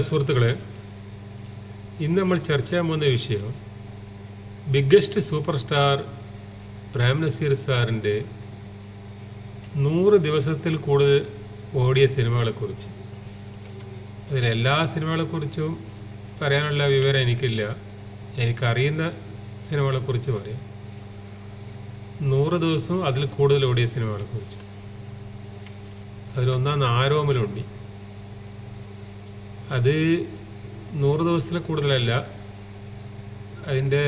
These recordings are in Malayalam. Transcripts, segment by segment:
സുഹൃത്തുക്കളെ ഇന്ന് നമ്മൾ ചർച്ച ചെയ്യാൻ പോകുന്ന വിഷയം biggest super star Prem Nazir സാറിന്റെ നൂറ് ദിവസത്തിൽ കൂടുതൽ ഓടിയ സിനിമകളെക്കുറിച്ച്. അതിലെല്ലാ സിനിമകളെക്കുറിച്ചും പറയാനുള്ള വിവരം എനിക്കില്ല. എനിക്കറിയുന്ന സിനിമകളെക്കുറിച്ച് പറയാം. നൂറ് ദിവസവും അതിൽ കൂടുതൽ ഓടിയ സിനിമകളെക്കുറിച്ച്. അതിലൊന്നാം ആരോമലുണ്ടി അത് നൂറ് ദിവസത്തിൽ കൂടുതലല്ല. അതിന്റെ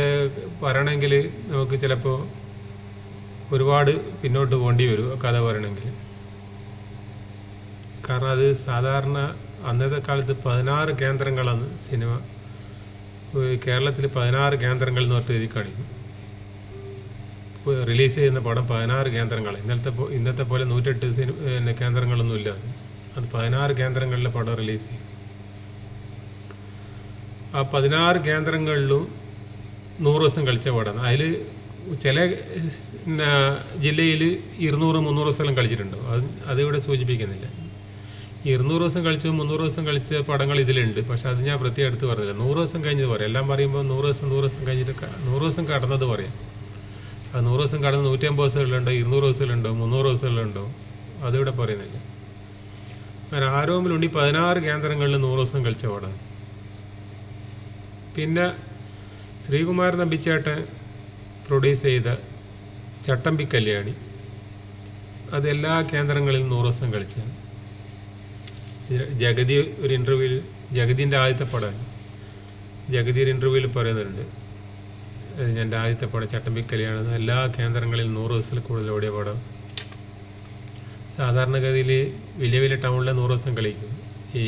പറയണമെങ്കിൽ നമുക്ക് ചിലപ്പോൾ ഒരുപാട് പിന്നോട്ട് പോകേണ്ടി വരും കഥ പറയണമെങ്കിൽ. കാരണം അത് സാധാരണ അന്നത്തെ കാലത്ത് പതിനാറ് കേന്ദ്രങ്ങളാണ് സിനിമ. കേരളത്തിൽ പതിനാറ് കേന്ദ്രങ്ങൾ എന്ന് പറഞ്ഞിട്ട് എഴുതി കാണിക്കും. റിലീസ് ചെയ്യുന്ന പടം പതിനാറ് കേന്ദ്രങ്ങൾ ഇന്നത്തെ ഇന്നത്തെ പോലെ നൂറ്റെട്ട് സിനിമ കേന്ദ്രങ്ങളൊന്നുമില്ല. അത് പതിനാറ് കേന്ദ്രങ്ങളിലെ പടം റിലീസ് ചെയ്യും. ആ പതിനാറ് കേന്ദ്രങ്ങളിലും നൂറ് ദിവസം കളിച്ച പാടാണ്. അതിൽ ചില ജില്ലയിൽ ഇരുന്നൂറ് മുന്നൂറ് ദിവസം കളിച്ചിട്ടുണ്ടോ. അത് അതിവിടെ സൂചിപ്പിക്കുന്നില്ല. ഇരുന്നൂറ് ദിവസം കളിച്ച് മുന്നൂറ് ദിവസം കളിച്ച പടങ്ങൾ ഇതിലുണ്ട്. പക്ഷെ അത് ഞാൻ പ്രത്യേകം എടുത്ത് പറഞ്ഞില്ല. നൂറ് ദിവസം കഴിഞ്ഞത് പറയാം. എല്ലാം പറയുമ്പോൾ നൂറ് ദിവസം നൂറ് ദിവസം കഴിഞ്ഞിട്ട് നൂറ് ദിവസം കടന്നത് പറയാം. അത് നൂറ് ദിവസം കടന്ന് നൂറ്റമ്പത് ദിവസങ്ങളുണ്ടോ ഇരുന്നൂറ് ദിവസങ്ങളുണ്ടോ മുന്നൂറ് ദിവസങ്ങളുണ്ടോ അതിവിടെ പറയുന്നില്ല. ആരോമിലുണ്ടി പതിനാറ് കേന്ദ്രങ്ങളിൽ നൂറ് ദിവസം കളിച്ച പടമാണ് പിന്നെ ശ്രീകുമാരൻ നമ്പിച്ചേട്ടൻ പ്രൊഡ്യൂസ് ചെയ്ത ചട്ടമ്പി കല്യാണി. അത് എല്ലാ കേന്ദ്രങ്ങളിലും നൂറ് ദിവസം കളിച്ചാണ് ജഗതി ഒരു ഇന്റർവ്യൂവിൽ ജഗതിന്റെ ആദ്യത്തെ പടമാണ് ജഗതി ഒരു ഇന്റർവ്യൂവിൽ പറയുന്നുണ്ട്. എന്റെ ആദ്യത്തെ പടം ചട്ടമ്പി കല്യാണം എല്ലാ കേന്ദ്രങ്ങളിലും നൂറ് ദിവസത്തിൽ കൂടുതൽ ഓടിയ പടം. സാധാരണഗതിയിൽ വലിയ വലിയ ടൗണിലെ നൂറ് ദിവസം കളിക്കും. ഈ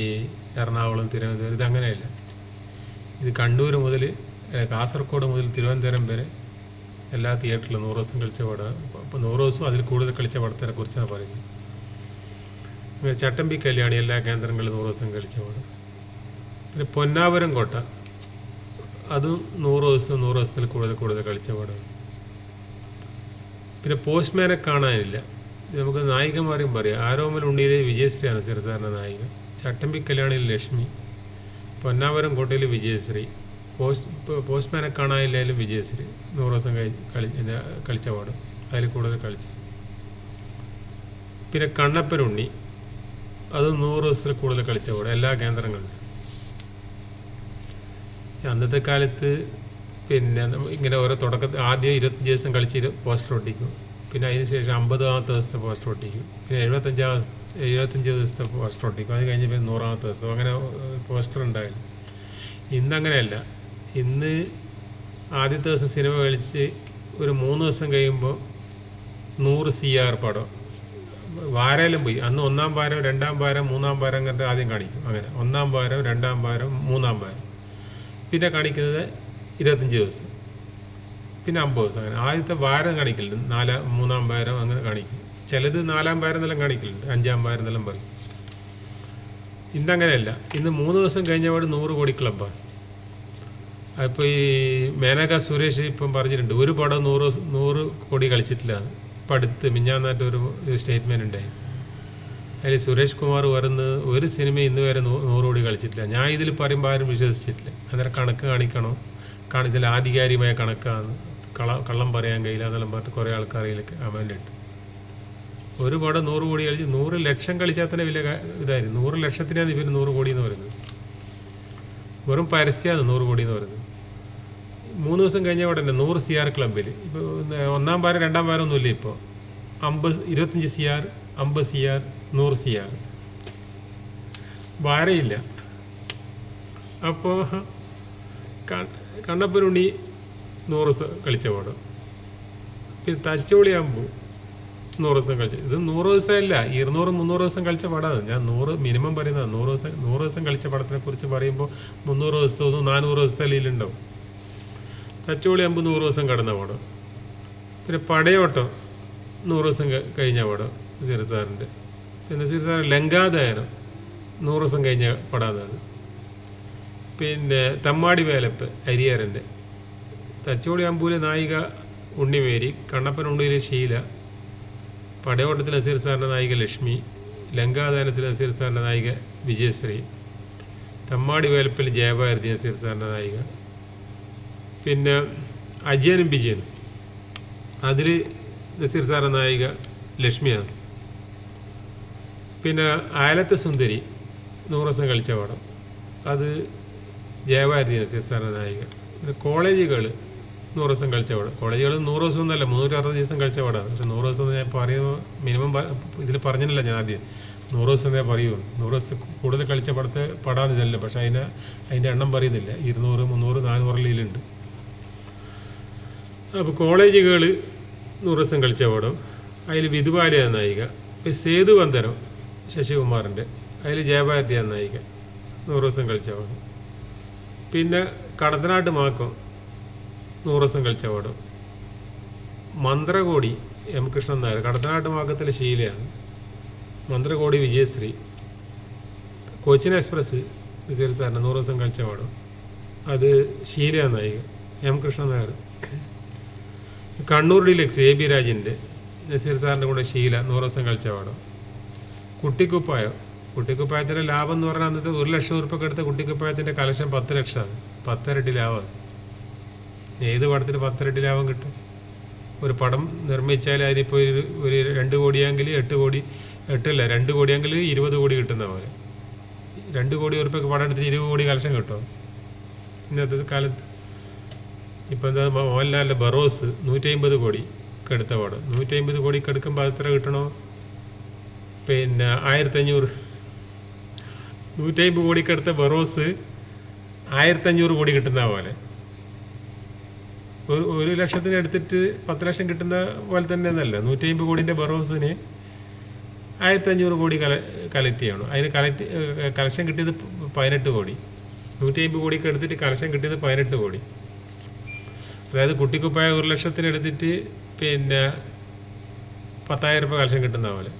എറണാകുളം തിരുവനന്തപുരം ഇത് അങ്ങനെയല്ല. ഇത് കണ്ണൂർ മുതൽ കാസർഗോഡ് മുതൽ തിരുവനന്തപുരം വരെ എല്ലാ തിയേറ്ററിലും നൂറ് ദിവസം കളിച്ച പടം അപ്പോൾ നൂറ് ദിവസവും അതിൽ കൂടുതൽ കളിച്ച പടത്തിനെ കുറിച്ചാണ് പറയുന്നത്. പിന്നെ ചട്ടമ്പി കല്യാണി എല്ലാ കേന്ദ്രങ്ങളിലും നൂറ് ദിവസം കളിച്ച പടം. പിന്നെ പൊന്നാപുരം കോട്ട അതും നൂറ് ദിവസം നൂറ് ദിവസത്തിൽ കൂടുതൽ കൂടുതൽ കളിച്ച പടം. പിന്നെ പോസ്റ്റ്മാനെ കാണാനില്ല. നമുക്ക് നായികമാരെയും പറയാം. ആരോമൽ ഉണ്ണിയിലെ വിജയശ്രീയാണ് സിറസാറിന്റെ നായിക. ചട്ടമ്പി കല്യാണിയിൽ ലക്ഷ്മി പൊന്നാവരം കോട്ടയിൽ വിജയശ്രീ. പോസ്റ്റ് പോസ്റ്റ്മാനെ കാണാനില്ലായാലും വിജയശ്രീ. നൂറ് ദിവസം കഴിഞ്ഞ് കളി കളിച്ച പാട് അതിൽ കൂടുതൽ കളിച്ചു. പിന്നെ കണ്ണപ്പനുണ്ണി. അത് നൂറ് ദിവസത്തിൽ കൂടുതൽ കളിച്ച പാട് എല്ലാ കേന്ദ്രങ്ങളിലും. അന്നത്തെ കാലത്ത് പിന്നെ ഇങ്ങനെ ഓരോ തുടക്കത്തിൽ ആദ്യം ഇരുപത്തഞ്ച് ദിവസം കളിച്ച് പോസ്റ്റർ ഒട്ടിക്കും. പിന്നെ അതിന് ശേഷം അമ്പതാമത്തെ ദിവസത്തെ പോസ്റ്റർ ഒട്ടിക്കും. പിന്നെ എഴുപത്തഞ്ചാം എഴുപത്തഞ്ച് ദിവസത്തെ പോസ്റ്റർ ഒട്ടിക്കും. അത് കഴിഞ്ഞ് പിന്നെ നൂറാമത്തെ ദിവസം. അങ്ങനെ പോസ്റ്റർ ഉണ്ടായില്ല. ഇന്നങ്ങനെയല്ല. ഇന്ന് ആദ്യത്തെ ദിവസം സിനിമ കളിച്ച് ഒരു മൂന്ന് ദിവസം കഴിയുമ്പോൾ നൂറ് സി ആർ പടം. വാരയിലും പോയി. അന്ന് ഒന്നാം വാരം രണ്ടാം വാരം മൂന്നാം വാരം കണ്ട് ആദ്യം കാണിക്കും. അങ്ങനെ. ഒന്നാം വാരം രണ്ടാം വാരം മൂന്നാം വാരം. പിന്നെ കാണിക്കുന്നത് ഇരുപത്തഞ്ച് ദിവസം. പിന്നെ അമ്പത് ദിവസം. അങ്ങനെ. ആദ്യത്തെ വാരം കാണിക്കില്ല നാലാം മൂന്നാം വാരം അങ്ങനെ കാണിക്കും. ചിലത് നാലാം വാരം എന്നെല്ലാം കാണിക്കലുണ്ട് അഞ്ചാം വാരം എന്നെല്ലാം പറയും. ഇന്നങ്ങനെയല്ല ഇന്ന് മൂന്ന് ദിവസം കഴിഞ്ഞപാട് നൂറ് കോടി ക്ലബ്ബാണ് അപ്പോൾ ഈ മേനക സുരേഷ് ഇപ്പം പറഞ്ഞിട്ടുണ്ട് ഒരു പടം നൂറ് നൂറ് കോടി കളിച്ചിട്ടില്ല. ഇപ്പം അടുത്ത് മിഞ്ഞാന്നായിട്ട് ഒരു സ്റ്റേറ്റ്മെന്റ് ഉണ്ടായി. അതിൽ സുരേഷ് കുമാർ പറയുന്നത് ഒരു സിനിമ ഇന്ന് വരെ നൂറ് കോടി കളിച്ചിട്ടില്ല. ഞാൻ ഇതിൽ പറയുമ്പോൾ ആരും വിശ്വസിച്ചിട്ടില്ല. അന്നേരം കണക്ക് കാണിക്കണോ. കാണി ഇതിൽ ആധികാരികമായ കണക്കാണ് കള കള്ളം പറയാൻ കഴിയില്ല എന്നെല്ലാം പറഞ്ഞിട്ട് കുറേ ആൾക്കാർ അതിൽ കമന്റ് ഒരു പടം നൂറ് കോടി കളിച്ച് നൂറ് ലക്ഷം കളിച്ചാൽ തന്നെ വലിയ ഇതായിരുന്നു. നൂറ് ലക്ഷത്തിനാണ് ഇവർ നൂറ് കോടി എന്ന് പറയുന്നത്. വെറും പരസ്യമാണ് നൂറ് കോടി എന്ന് പറയുന്നത്. മൂന്ന് ദിവസം കഴിഞ്ഞ ഉടനെ നൂറ് സി ആർ ക്ലബിൽ ഇപ്പോൾ ഒന്നാം വാരം രണ്ടാം വാരം ഒന്നുമില്ല ഇപ്പോൾ അമ്പത് ഇരുപത്തഞ്ച് സി ആർ അമ്പത് സി ആർ നൂറ് സി ആർ വാരയില്ല. അപ്പോൾ കണ്ണപ്പനുണ്ണി നൂറ് കളിച്ച പടം. പിന്നെ തച്ചോളിയാകുമ്പോൾ നൂറ് ദിവസം കളിച്ചു. ഇത് നൂറ് ദിവസമല്ല ഇരുന്നൂറ് മുന്നൂറ് ദിവസം കളിച്ച പടമാണ് ഞാൻ നൂറ് മിനിമം പറയുന്നത് നൂറ് ദിവസം നൂറ് ദിവസം കളിച്ച പടത്തിനെ കുറിച്ച് പറയുമ്പോൾ മുന്നൂറ് ദിവസത്തെ ഒന്നും നാനൂറ് ദിവസത്തെ ലീലുണ്ടാവും തച്ചോളി അമ്പ് നൂറ് ദിവസം കടന്ന പടം. പിന്നെ പടയോട്ടം നൂറ് ദിവസം കഴിഞ്ഞ പടം സിരസാറിന്റെ സാറിന്റെ. പിന്നെ സിരസാർ സാർ ലങ്കാദയനം നൂറ് ദിവസം കഴിഞ്ഞ പടാതാണ് പിന്നെ തമ്മാടി വേലപ്പ് അരിയാരന്റെ. തച്ചോളി അമ്പൂലെ നായിക ഉണ്ണിമേരി കണ്ണപ്പൻ ഉണ്ണിയിലെ ശീല പടയോട്ടത്തിൽ നസീർ സാറിന്റെ നായിക ലക്ഷ്മി ലങ്കാദാനത്തിൽ നസീർ സാറിന്റെ നായിക വിജയശ്രീ തമ്മാടി വേലപ്പിൽ ജയഭാരതി നസീർ സാറിന്റെ നായിക പിന്നെ അജയനും വിജയനും. അതിൽ നസീർ സാറിന്റെ നായിക ലക്ഷ്മിയാണ്. പിന്നെ ആലത്തെ സുന്ദരി നൂറ് ദിവസം കളിച്ച പടം. അത് ജയഭാരതി നസീർ സാറിന്റെ നായിക. പിന്നെ കോളേജുകൾ നൂറ് ദിവസം കളിച്ച കോളേജുകളിൽ നൂറ് ദിവസം ഒന്നല്ല മുന്നൂറ്റി അറുപത് ദിവസം കളിച്ച പടമാണ് പക്ഷെ നൂറ് ദിവസം ഞാൻ പറയുമ്പോൾ മിനിമം ഇതിൽ പറഞ്ഞില്ല ഞാൻ ആദ്യം. നൂറ് ദിവസം ഞാൻ പറയൂ. നൂറ് ദിവസത്തെ കൂടുതൽ കളിച്ച പടത്തെ പടാന്ന് ഇതല്ല. പക്ഷെ അതിന് അതിന്റെ എണ്ണം പറയുന്നില്ല. ഇരുന്നൂറ് മുന്നൂറ് നാനൂറ് ലീലുണ്ട് അപ്പോൾ കോളേജുകൾ നൂറ് ദിവസം കളിച്ച പടം. അതിൽ വിധുബാലയാണ് നായിക സേതുവന്ദനം ശശികുമാറിന്റെ അതിൽ ജയഭാരതി നായിക നൂറ് ദിവസം കളിച്ച പടം. പിന്നെ കടത്തനാട്ട് മാക്കം നൂറ് ദിവസം കളിച്ച പടം. മന്ത്രകോടി എം കൃഷ്ണൻ നായർ കടത്തനാട്ട് മാർഗത്തിലെ ശീലയാണ്. മന്ത്രകോടി വിജയശ്രീ കൊച്ചിൻ എക്സ്പ്രസ് വിസേൽ സാറിന്റെ നൂറ് ദിവസം കളിച്ച പാടും. അത് ശീല നായിക M Krishnan Nair. Kannur deluxe A B രാജിന്റെ Nazir സാറിന്റെ കൂടെ ശീല നൂറ് ദിവസം കളിച്ച പാടും. കുട്ടിക്കുപ്പായം കുട്ടിക്കുപ്പായത്തിന്റെ ലാഭം എന്ന് പറഞ്ഞാൽ അന്നത്തെ ഒരു ലക്ഷം ഉറുപ്പൊക്കെ എടുത്ത കുട്ടിക്കുപ്പായത്തിന്റെ കലശം പത്ത് ലക്ഷമാണ്. പത്തരട്ടി ലാഭമാണ്. ഏത് പടത്തിന് പത്തിരട്ടി ലാഭം കിട്ടും? ഒരു പടം നിർമ്മിച്ചാൽ അതിനിപ്പോൾ ഒരു ഒരു രണ്ട് കോടിയെങ്കിൽ എട്ട് കോടി എട്ടല്ല രണ്ട് കോടിയെങ്കിൽ ഇരുപത് കോടി കിട്ടുന്ന പോലെ. രണ്ട് കോടി ഉറുപ്പൊക്കെ പടം എടുത്തിട്ട് ഇരുപത് കോടി കലശം കിട്ടും ഇന്നത്തെ കാലത്ത്. ഇപ്പം എന്താ മോഹൻലാലിന്റെ ബറോസ് നൂറ്റി അമ്പത് കോടി എടുത്ത പടം. നൂറ്റി അമ്പത് കോടിക്ക് എടുക്കുമ്പോൾ എത്ര കിട്ടണോ? പിന്നെ ആയിരത്തഞ്ഞൂറ്. നൂറ്റി അമ്പത് കോടിക്ക് എടുത്ത ബറോസ് ആയിരത്തഞ്ഞൂറ് കോടി കിട്ടുന്ന പോലെ. ഒരു ഒരു ലക്ഷത്തിന് എടുത്തിട്ട് പത്ത് ലക്ഷം കിട്ടുന്ന പോലെ തന്നെ എന്നല്ല നൂറ്റി അമ്പത് കോടിന്റെ ബറോസിന് ആയിരത്തഞ്ഞൂറ് കോടി കല കളക്ട് ചെയ്യണം. അതിന് കളക്ട് കലക്ഷൻ കിട്ടിയത് പതിനെട്ട് കോടി. നൂറ്റി അമ്പത് കോടിക്ക് എടുത്തിട്ട് കലക്ഷൻ കിട്ടിയത് പതിനെട്ട് കോടി. അതായത് കുട്ടിക്കുപ്പായ ഒരു ലക്ഷത്തിന് എടുത്തിട്ട് പിന്നെ പത്തായിരം രൂപ കലക്ഷൻ കിട്ടുന്ന പോലെ.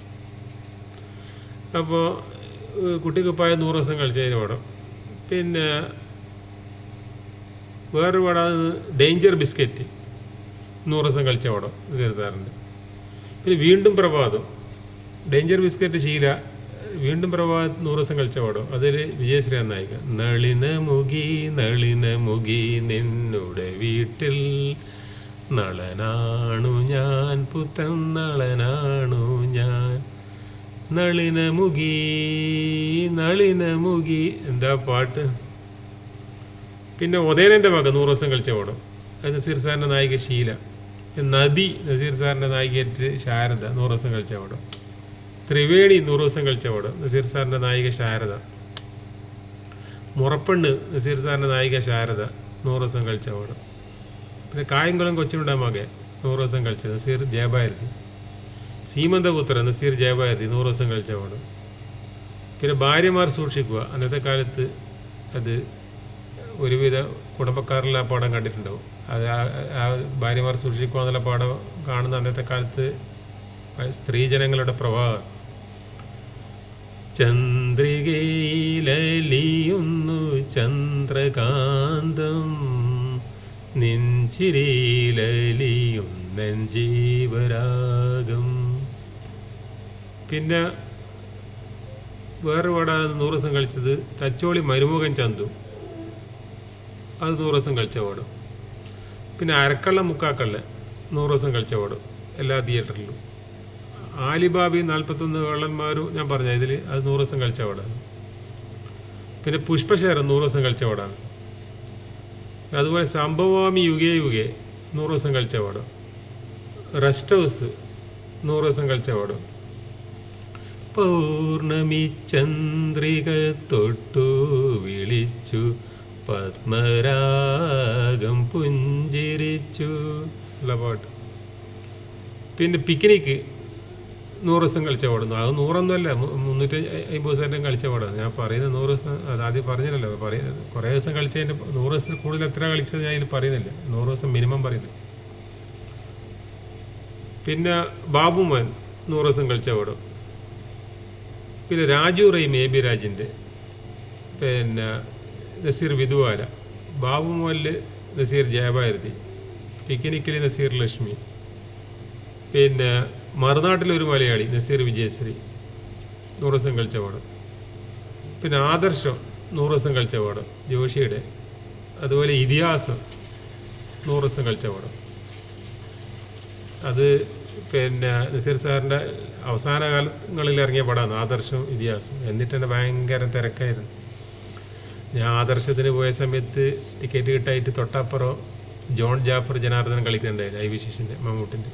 അപ്പോൾ കുട്ടിക്കുപ്പായ നൂറ് ദിവസം കളിച്ചതിന് പടം പിന്നെ വേറൊരു പടം ഡേഞ്ചർ ബിസ്ക്കറ്റ് നൂറ് ദിവസം കളിച്ച പടം വിജയൻ സാറിന്റെ. പിന്നെ വീണ്ടും പ്രഭാതം. ഡേഞ്ചർ ബിസ്ക്കറ്റ് ശീല വീണ്ടും പ്രഭാത് നൂറ് ദിവസം കളിച്ച പടം. അതിൽ വിജയശ്രീ നായിക. നളിന മുഖി നളിന മുഖി നിന്നുടെ വീട്ടിൽ നളനാണു ഞാൻ പുത്തൻ നളനാണു ഞാൻ. നളിന മുഖി നളിന മുഖി എന്താ പാട്ട്? പിന്നെ ഉദയനന്റെ മകൻ നൂറ് ദിവസം കളിച്ച പടം നസീർ സാറിന്റെ നായിക ശീല നദി നസീർ സാറിന്റെ നായികയായിട്ട് ശാരദ നൂറ് ദിവസം കളിച്ച പടം ത്രിവേണി നൂറ് ദിവസം കളിച്ച പടം നസീർ സാറിന്റെ നായിക ശാരദ. മുറപ്പെണ്ണ് നസീർ സാറിന്റെ നായിക ശാരദ നൂറ് ദിവസം കളിച്ച പടം പിന്നെ കായംകുളം കൊച്ചിനുണ്ട മകൻ നൂറ് ദിവസം കളിച്ചത് നസീർ ജയഭാരതി. സീമന്തപുത്ര നസീർ ജയഭാരതി നൂറ് ദിവസം കളിച്ച പടം പിന്നെ ഭാര്യമാർ സൂക്ഷിക്കുക. അന്നത്തെ കാലത്ത് അത് ഒരുവിധ കുടുംബക്കാരിലെ ആ പടം കണ്ടിട്ടുണ്ടാവും. അത് ആ- ആ ഭാര്യമാർ സൂക്ഷിക്കുക എന്നുള്ള പടം കാണുന്ന അന്നത്തെ കാലത്ത് സ്ത്രീജനങ്ങളുടെ പ്രഭാവം ചന്ദ്രികയിലലിയുന്നു ചന്ദ്രകാന്തം നെഞ്ചിരിയിലലിയും നെഞ്ചീവരാഗം പിന്നെ വേറെ പാടാ നൂറ് ദിവസം കളിച്ചത് തച്ചോളി മരുമുഖൻ ചന്തു. അത് നൂറ് ദിവസം കളിച്ച പാടും. പിന്നെ അരക്കള്ള മുക്കാക്കള്ള നൂറ് ദിവസം കളിച്ച പാടും എല്ലാ തിയേറ്ററിലും ആലിബാബി നാൽപ്പത്തൊന്ന് കള്ളന്മാരും ഞാൻ പറഞ്ഞ ഇതിൽ അത് നൂറ് ദിവസം കളിച്ച പാടാണ്. പിന്നെ പുഷ്പശേരം നൂറ് ദിവസം കളിച്ച പാടാണ്. അതുപോലെ സംഭവാമി യുഗേ യുഗേ നൂറ് ദിവസം കളിച്ച പാടും. റെസ്റ്റ് ഹൗസ് നൂറ് ദിവസം കളിച്ച പാടും. പൗർണമി ചന്ദ്രിക തൊട്ടു വിളിച്ചു പത്മരാഗം പുഞ്ചിരിച്ചു. ഉള്ള പാട്ട്. പിന്നെ പിക്നിക്ക് നൂറ് ദിവസം കളിച്ച പാടുന്നു അത് നൂറൊന്നുമല്ല. മുന്നൂറ്റി അമ്പത് ദിവസം കളിച്ച പാടാണ്. ഞാൻ പറയുന്നത് നൂറ് ദിവസം അത് ആദ്യം പറഞ്ഞില്ലല്ലോ. പറയുന്നത് കുറേ ദിവസം കളിച്ചതിന്റെ നൂറ് ദിവസത്തിൽ കൂടുതൽ എത്ര കളിച്ചത് ഞാൻ ഇതിൽ പറയുന്നില്ല. നൂറ് ദിവസം മിനിമം പറയുന്നു. പിന്നെ ബാബുമോൻ നൂറ് ദിവസം കളിച്ച പാടും. പിന്നെ രാജു റൈം എ ബി രാജിന്റെ. പിന്നെ നസീർ വിധുവാല ബാബുമോൽ നസീർ ജയഭാരതി പിക്നിക്കിൽ നസീർ ലക്ഷ്മി പിന്നെ മറുനാട്ടിലൊരു മലയാളി നസീർ വിജയശ്രീ നൂറ് ദിവസം കളിച്ച പാടം. പിന്നെ ആദർശം നൂറ് ദിവസം കളിച്ച പാടം ജോഷിയുടെ അതുപോലെ ഇതിഹാസം നൂറ് ദിവസം കളിച്ച പാടം. അത് പിന്നെ നസീർ സാറിന്റെ അവസാന കാലങ്ങളിൽ ഇറങ്ങിയ പടമാണ് ആദർശവും ഇതിഹാസവും എന്നിട്ട് തന്നെ ഭയങ്കര തിരക്കായിരുന്നു. ഞാൻ ആദർശത്തിന് പോയ സമയത്ത് ടിക്കറ്റ് കിട്ടായിട്ട് തൊട്ടപ്പുറം ജോൺ ജാഫർ ജനാർദ്ദനം കളിക്കുന്നുണ്ടായിരുന്നു ഐ വിശേഷിന്റെ മമ്മൂട്ടിന്റെ.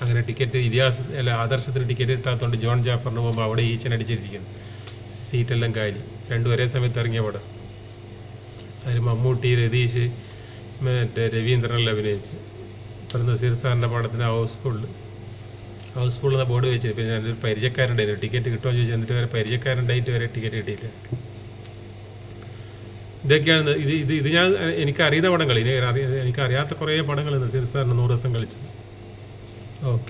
അങ്ങനെ ടിക്കറ്റ് ഇതിഹാസ അല്ല ആദർശത്തിന് ടിക്കറ്റ് കിട്ടാത്തതുകൊണ്ട് ജോൺ ജാഫറിന് പോകുമ്പോൾ അവിടെ ഈച്ചൻ അടിച്ചിരിക്കുന്നു. സീറ്റെല്ലാം കാലി. രണ്ടു ഒരേ സമയത്ത് ഇറങ്ങിയ പടം. അതിൽ മമ്മൂട്ടി രതീഷ് മറ്റേ രവീന്ദ്രനെല്ലാം അഭിനയിച്ച് ഇപ്പം നസീർ സാറിന്റെ പടത്തിന് ഹൗസ്ഫുള്ള് ഹൗസ്ഫുൾ എന്ന ബോർഡ് വെച്ച് പിന്നെ ഒരു പരിചയക്കാരുണ്ടായിരുന്നു. ടിക്കറ്റ് കിട്ടുമോ ചോദിച്ചു. എന്നിട്ട് വരെ പരിചയക്കാരുണ്ടായിട്ട് വരെ ടിക്കറ്റ് കിട്ടിയില്ല. ഇതൊക്കെയാണ് ഇത് ഇത് ഇത് ഞാൻ എനിക്കറിയുന്ന പടങ്ങൾ. ഇനി അറിയ എനിക്ക് അറിയാത്ത കുറേ പടങ്ങൾ നസീർ സാറിന് നൂറ് ദിവസം കളിച്ചത്. ഓക്കെ.